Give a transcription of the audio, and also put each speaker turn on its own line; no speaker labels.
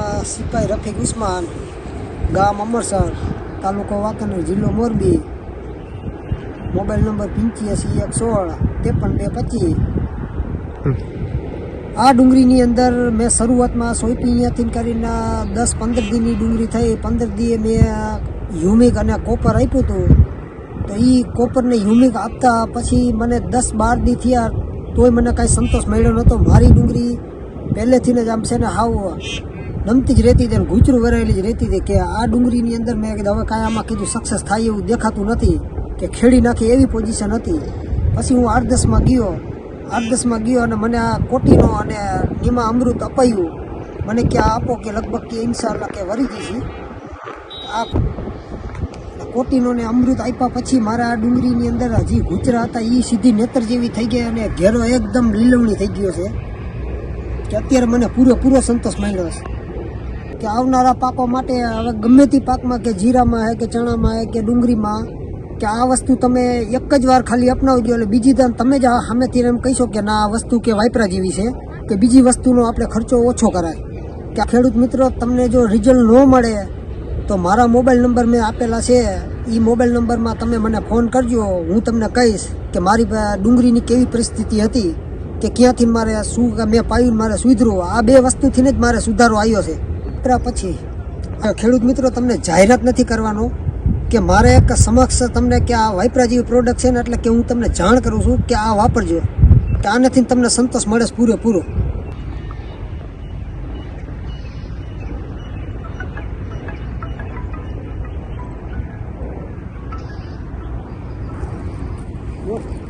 મારામાં સિપાઈ રફીક ઉસ્માન, ગામ અમરસર તાલુકો વાંકાનેર, જિલ્લો મોરબી. મોબાઈલ નંબર પંચ્યાસી, એક સોળ, ત્રેપન બે પચીસ. આ ડુંગળીની અંદર મેં શરૂઆતમાં સોયપી અહીંયાથી કરીને દસ પંદર દીની ડુંગળી થઈ. પંદર દીએ મેં હ્યુમિક અને કોપર આપ્યું હતું. તો એ કોપરને હ્યુમિક આપતા પછી મને દસ બાર દી થયા, તોય મને કાંઈ સંતોષ મળ્યો નહોતો. મારી ડુંગળી પહેલેથી જ આમ છે ને હાવ નમતી જ રહેતી હતી અને ગુચરું વરાયેલી જ રહેતી હતી કે આ ડુંગળીની અંદર મેં કીધું, હવે કાંઈ આમાં કીધું સક્સેસ થાય એવું દેખાતું નથી કે ખેડી નાખી એવી પોઝિશન હતી. પછી હું આઠ દસમાં ગયો, આઠ દસમાં ગયો અને મને આ કોટીનો અને એમાં અમૃત અપાયું. મને કે આપો કે લગભગ કે ઇન્શાલ્લાહ કે વરી જઈશી. આ કોટીનો ને અમૃત આપ્યા પછી મારા આ ડુંગળીની અંદર હજી ગુચરા હતા એ સીધી નેતર જેવી થઈ ગઈ અને ઘેરો એકદમ લીલવણી થઈ ગયો છે. કે અત્યારે મને પૂરેપૂરો સંતોષ મળ્યો છે. કે આવનારા પાકો માટે હવે ગમે તે પાકમાં કે જીરામાં હે કે ચણામાં હે કે ડુંગળીમાં કે આ વસ્તુ તમે એક જ વાર ખાલી અપનાવી દો એટલે બીજી દાન તમે જ સામેથી એમ કહીશો કે ના, આ વસ્તુ કે વાપરા જેવી છે, કે બીજી વસ્તુનો આપણે ખર્ચો ઓછો કરાય. કે ખેડૂત મિત્રો, તમને જો રિઝલ્ટ ન મળે, તો મારા મોબાઈલ નંબર મેં આપેલા છે એ મોબાઈલ નંબરમાં તમે મને ફોન કરજો, હું તમને કહીશ કે મારી ડુંગળીની કેવી પરિસ્થિતિ હતી, કે ક્યાંથી મારે શું, મેં પાયું મારે સુધરવું આ બે વસ્તુથી જ મારે સુધારો આવ્યો છે. ઉપરા પછી ખેડૂત મિત્રો તમને જાહેરાત નથી કરવાનો કે મારે એક સમક્ષ તમને કે આ વાપરા જેવી પ્રોડક્ટ છે ને એટલે કે હું તમને જાણ કરું છું કે આ વાપરજો. કે આનાથી તમને સંતોષ મળે છે પૂરેપૂરો. Thank